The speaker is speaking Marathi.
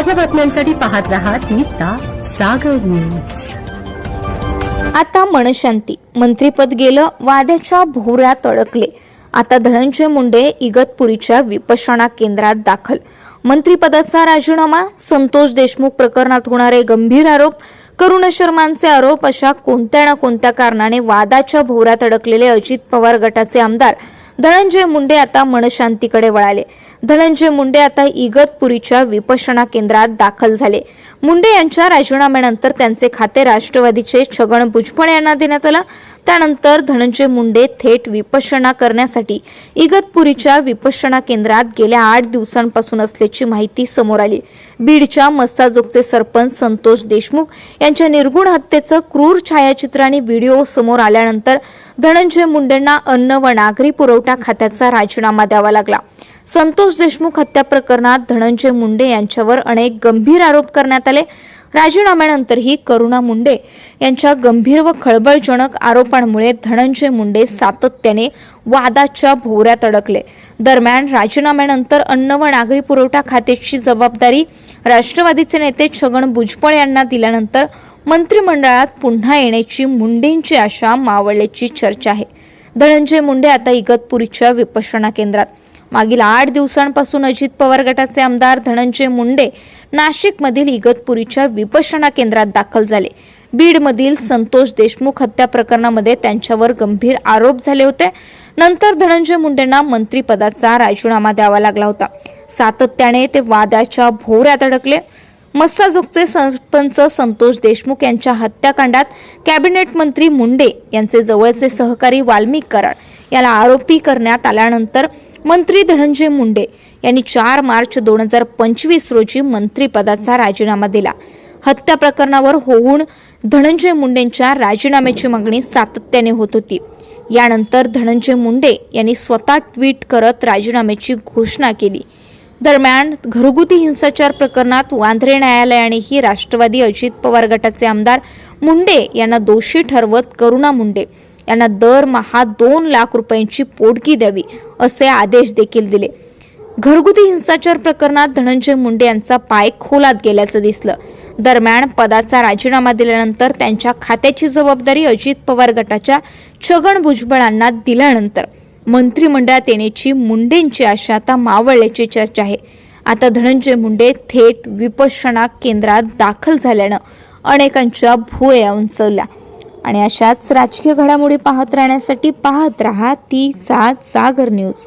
ताज्या बातम्यांसाठी पाहत रहा तीचा सागर न्यूज आता मनशांती. मंत्रीपद गेलं वाद्याच्या भोवऱ्यात अडकले आता धनंजय मुंडे इगतपुरीच्या विपश्यना केंद्रात दाखल. मंत्रीपदाचा राजीनामा संतोष देशमुख प्रकरणात होणारे गंभीर आरोप करुण शर्मांचे आरोप अशा कोणत्या ना कोणत्या कारणाने वादाच्या भोवऱ्यात अडकलेले अजित पवार गटाचे आमदार धनंजय मुंडे आता मनशांतीकडे वळाले. धनंजय मुंडे आता इगतपुरीच्या विपशना केंद्रात दाखल झाले. मुंडे यांच्या राजीनाम्यानंतर त्यांचे खाते राष्ट्रवादीचे छगन भुजबळ यांना देण्यात आलं. त्यानंतर धनंजय मुंडे थेट विपशना करण्यासाठी इगतपुरीच्या विपशना केंद्रात गेल्या आठ दिवसांपासून असल्याची माहिती समोर आली. बीडच्या मस्साजोगचे सरपंच संतोष देशमुख यांच्या निर्गुण हत्येचं क्रूर छायाचित्र आणि व्हिडिओ समोर आल्यानंतर धनंजय मुंडेंना अन्न व नागरी पुरवठा खात्याचा राजीनामा द्यावा लागला. संतोष देशमुख हत्या प्रकरणात धनंजय मुंडे यांच्यावर अनेक गंभीर आरोप करण्यात आले. राजीनाम्यानंतरही करुणा मुंडे यांच्या गंभीर व खळबळजनक आरोपांमुळे धनंजय मुंडे सातत्याने वादाच्या भोवऱ्यात अडकले. दरम्यान राजीनाम्यानंतर अन्न व नागरी पुरवठा खात्याची जबाबदारी राष्ट्रवादीचे नेते छगन भुजबळ यांना दिल्यानंतर मंत्रिमंडळात पुन्हा येण्याची मुंडेंची आशा मावळल्याची चर्चा आहे. धनंजय मुंडे आता इगतपुरीच्या विपश्यना केंद्रात. मागील आठ दिवसांपासून अजित पवार गटाचे आमदार धनंजय मुंडे नाशिकमधील इगतपुरीच्या विपश्यना केंद्रात दाखल झाले. बीडमधील संतोष देशमुख हत्या प्रकरणामध्ये त्यांच्यावर गंभीर आरोप झाले होते. नंतर धनंजय मुंडेंना मंत्रिपदाचा राजीनामा द्यावा लागला होता. सातत्याने ते वादाच्या भोवऱ्यात अडकले. मस्साजोगचे सरपंच संतोष देशमुख यांच्या हत्याकांडात कॅबिनेट मंत्री मुंडे यांचे जवळचे सहकारी वाल्मिक कराड याला आरोपी करण्यात आल्यानंतर मंत्री धनंजय मुंडे यांनी चार मार्च दोन हजार पंचवीस रोजी मंत्रिपदाचा राजीनामा दिला. हत्या प्रकरणावर होऊन धनंजय मुंडेंच्या राजीनाम्याची मागणी सातत्याने होत होती. यानंतर धनंजय मुंडे यांनी स्वतः ट्विट करत राजीनाम्याची घोषणा केली. दरम्यान घरगुती हिंसाचार प्रकरणात वांद्रे न्यायालयानेही राष्ट्रवादी अजित पवार गटाचे आमदार मुंडे यांना दोषी ठरवत करुणा मुंडे यांना दरमहा दोन लाख रुपयांची पोटगी द्यावी असे आदेश देखील दिले. घरगुती हिंसाचार प्रकरणात धनंजय मुंडे यांचा पाय खोलात गेल्याचं दिसलं. दरम्यान पदाचा राजीनामा दिल्यानंतर त्यांच्या खात्याची जबाबदारी अजित पवार गटाच्या छगन भुजबळांना दिल्यानंतर मंत्रिमंडळात येण्याची मुंडेंची आशा आता मावळल्याची चर्चा आहे. आता धनंजय मुंडे थेट विपश्यना केंद्रात दाखल झाल्यानं अनेकांच्या भुया उंचवल्या. आणि अशाच राजकीय घडामोडी पाहत राहण्यासाठी पाहत राहा ती सागर न्यूज.